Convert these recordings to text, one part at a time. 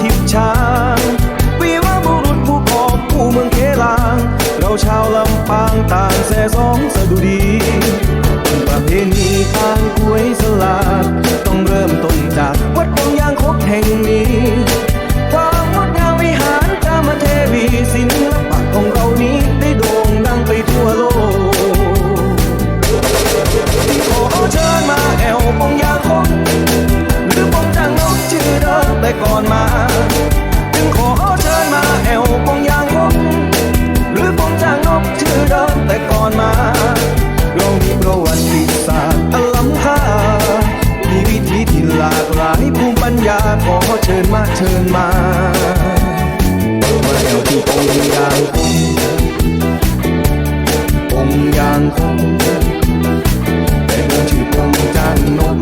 ทิพช้างวีรบุรุษผู้คอบผู้เมืองเกลาง เราชาวลำปางต่างแสสองสะดุดี ประเพณีทางกล้วยสลัดต้องเริ่มต้นจากวัดบางยางคบแห่งนี้ ชิญมามาแล้วที่องค์ยางคงองค์ยางคงแต่เมื่อชื่อองค์จันนม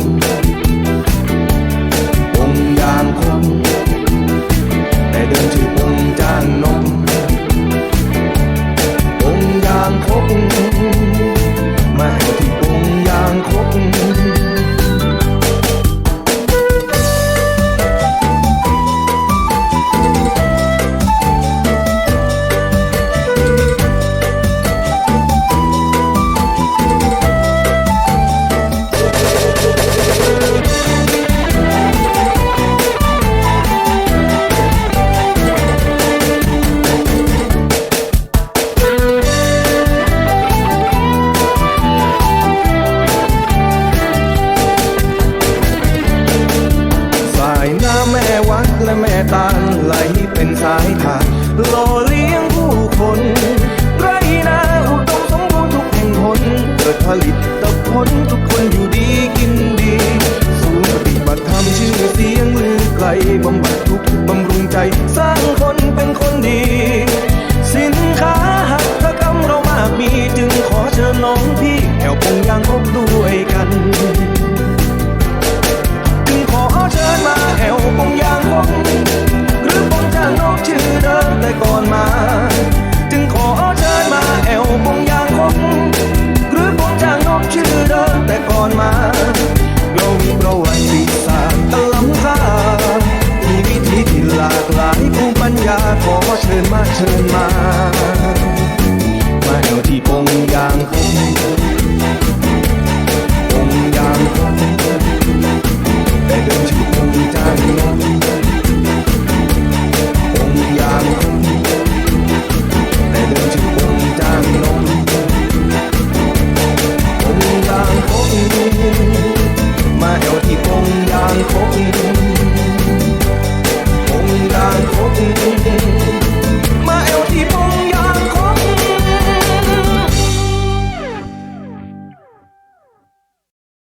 องค์ยางคงแต่เดินชื่อ แม่วัดและแม่ตานไหลเป็นสายทานโลลี ยาขอเชิญมาเชิญมา มาแถวที่ปงยา